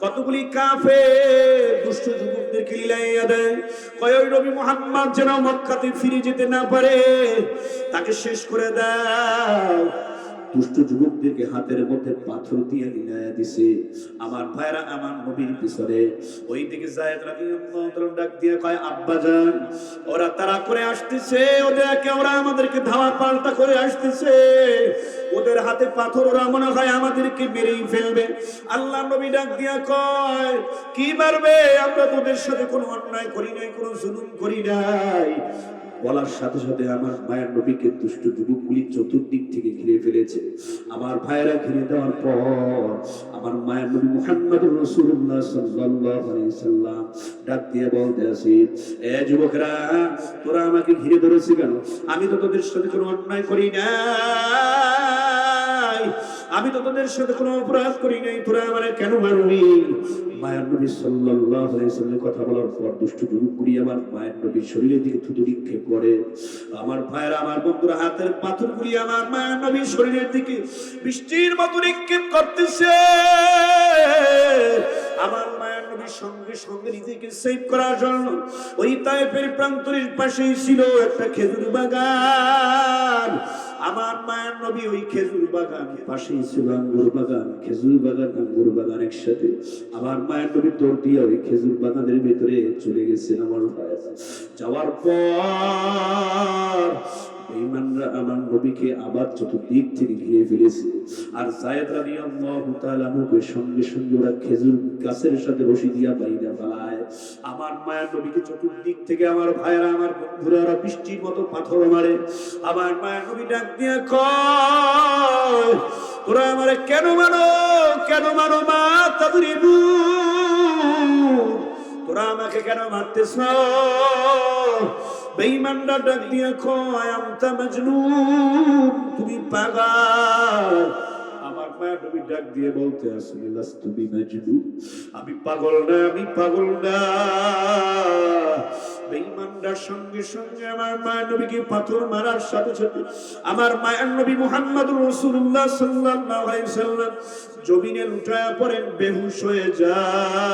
কতগুলি কাফে দুষ্ট যুবকদেরকে লিলাইয়া দেয়? কয়, ওই নবী মোহাম্মদ যেন মক্কাতে ফিরে যেতে না পারে, তাকে শেষ করে দাও। দুষ্ট যুবকদেরকে হাতের মধ্যে পাথর দিয়ে লিলাইয়া দিছে। আমার ভাইরা, আমার নবীর পিছনে ওই দিকে জায়েদ রাদিয়াল্লাহু ডাক দিয়ে কয়, আব্বা জান, ওরা তারা করে আসতেছে, ওদেরকে ওরা আমাদেরকে ধাওয়া পাল্টা করে আসতেছে। ওদের হাতে পাথর, ওরা মনে হয় আমাদেরকে মেরেই ফেলবে। আল্লাহ নবী ডাক দিয়া কয়, কি মারবে? আমরা তোদের সাথে কোনো অন্যায় করি নাই, কোনো জুলুম করি নাই। বলার সাথে সাথে আমার মায়ের নবীকে দুষ্ট যুবকগুলি চতুর্দিক থেকে ঘিরে ফেলেছে। আমার ভাইয়েরা ঘিরে দেওয়ার পর আমার মায়ের নবী মুহাম্মদ রসুল্লাহ সাল্লাহ সাল্লাম ডাক দিয়ে বলতে আসি, এ যুবকরা, তোরা আমাকে ঘিরে ধরেছে কেন? আমি তো তোদের সাথে কোনো অন্যায় করি নাই আমি তো তোদের সাথে কোনো অপরাধ করি নাই। তোরা আমার কেন মারবি? মায়ের নবী সাল্লাল্লাহু আলাইহি সাল্লামের কথা বলার পর দুষ্ট যুবকগুলি আমার মায়ের নবীর শরীরের দিকে থুতু নিক্ষেপ করে। আমার ভাইয়ের, আমার বন্ধুরা, হাতের পাথর কুড়ি আমার মায়ের নবীর শরীরের দিকে বৃষ্টির মতো নিক্ষেপ করতেছে। সঙ্গে সঙ্গে নিজেকে সেভ করার জন্য ওই তাইফের প্রান্তরের পাশেই ছিল একটা খেজুর বাগান। আমার মায়ের নবী ওই খেজুর বাগান পাশেই ছিল আঙ্গুর বাগান, খেজুর বাগান, আঙ্গুর বাগান একসাথে। আমার মায়ের নবী তোর দিয়ে ওই খেজুর বাগানের ভিতরে চলে গেছে, আমার যাওয়ার পর বেঈমানরা আমার নবীকে আবার চতুর্দিক থেকে ঘিরে আর জায়েদ রাদিয়াল্লাহু তাআলা মুখে সঙ্গে সঙ্গে ওরা খেজুর গাছের সাথে দিয়া বাইরে আমার মায়ের নবীকে চতুর্দিক থেকে আমার ভাইরা আমার বন্ধুরা, ওরা বৃষ্টির মতো পাথর মারে। আমার মায়ের নবী ডাক দিয়ে কয়, তোরা আমারে কেন মানো? কেন মানো মা? তাদরিবু তোরা আমাকে কেন মারতেছ? ডাক দিয়ে কয় তুমি পাগল। আমার নবী ডাক দিয়ে বলতে আসলে বিমাজনুন আমি পাগল না, আমি পাগল না। বেঈমানরা সঙ্গে সঙ্গে আমার মায়ের নবীকে পাথর মারার সাথে সাথে আমার মায়ের নবী সাল্লাল্লাহু আলাইহি সাল্লাম জমিনে লুটায়া পড়েন, বেহুশ হয়ে যায়।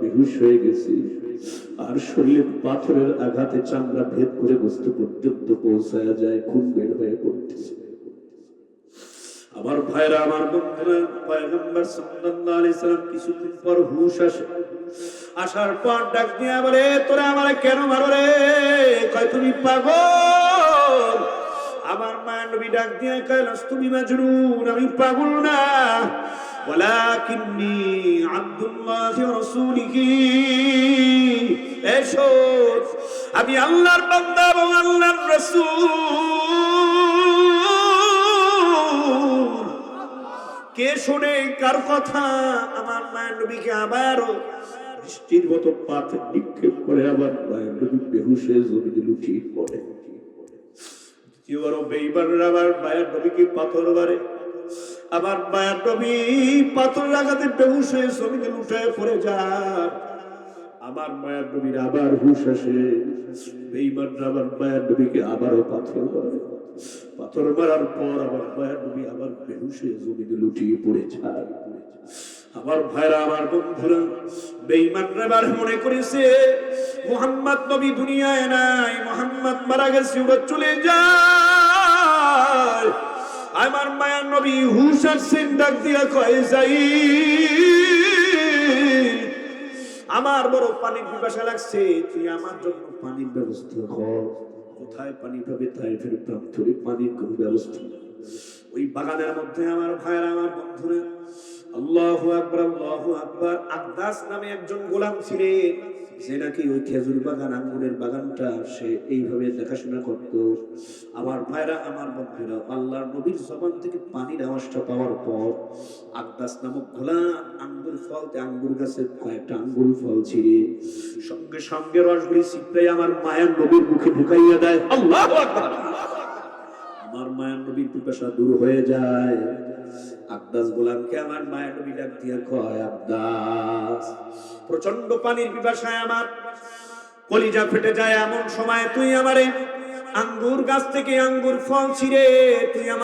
বেহুশ হয়ে গেছে। আর শরীরে পাথরের আঘাতে চামড়া ভেদ করে পর্যন্ত পৌঁছায় যায়, খুন বের হয়ে পড়তেছে। আমার ভাইরা, আমার বন্ধুরা পয়গম্বর কিছুদিন পর হুশ আসে। আসার পর ডাক দিয়ে বলে, তোরা আমারে কেন মারো রে? কয়, তুমি পাগল? নবী ডাক দিয়ে কাইলাস তুমি মাজনুন আমি পাগল না। ওয়ালাকিন্নি আব্দুল্লাহ রাসূলিহি। এসো আমি আল্লাহর বান্দা এবং আল্লাহর রাসূল। কে শুনে, কার কথা? আমার মায়ের নবীকে আবারও বৃষ্টির মতো পাথে নিক্ষেপ করে আমার মায়ের নবী বেহুশে জমিনে লুটিয়ে পড়ে। বেইমানরা আমার আবার আমার পাথর পাথর মারার পর আমার মায়ের আবার জমিনে লুটিয়ে পড়ে যায় আমার ভাইরা, আমার বন্ধুরা মনে করেছে, মোহাম্মদ নবী দুনিয়ায় নাই, মোহাম্মদ মারা গেছে, ওরা চলে যায় আমার মায়ের নবী হুশ আসছেন ডাক দিয়া কয়, যাই। আমার বড় পানির পিপাসা লাগছে, তুই আমার জন্য পানির ব্যবস্থা কর। কোথায় পানি পাবে তাই ফের প্রান্তরে পানির কোনো ব্যবস্থা ওই বাগানের মধ্যে আমার ভাইয়ের, আমার বন্ধুরা, আল্লাহু আকবার আল্লাহু আকবার আব্বাস নামে একজন গোলাম ছিলেন। যে নাকি ওই খেজুর বাগান, আঙ্গুরের বাগানটা সে এইভাবে দেখাশোনা করত। আমার ভাইরা, আমার বন্ধুরা, আল্লাহর নবীর জবান থেকে পানির আওয়াজটা পাওয়ার পর আব্বাস নামক গোলাম আঙ্গুর ফলতে আঙ্গুর গাছের কয়েকটা আঙ্গুর ফল ছিঁড়ে সঙ্গে সঙ্গে রসগুলি ছিপড়ে আমার মায়ের নবীর মুখে ঢুকাইয়া দেয়। আল্লাহ আমার মায়ের নবীর পিপাসা দূর হয়ে যায়। আব্দাস গোলামকে আমার মায়ের নবী ডাক দিয়ে কয় আব্দাস প্রচণ্ড পানির পিপাসায় আমার কলিজা ফেটে যায় এমন সময় তুই আমারে আঙ্গুর গাছ থেকে আঙ্গুর ফল ছিঁড়ে তুই আমার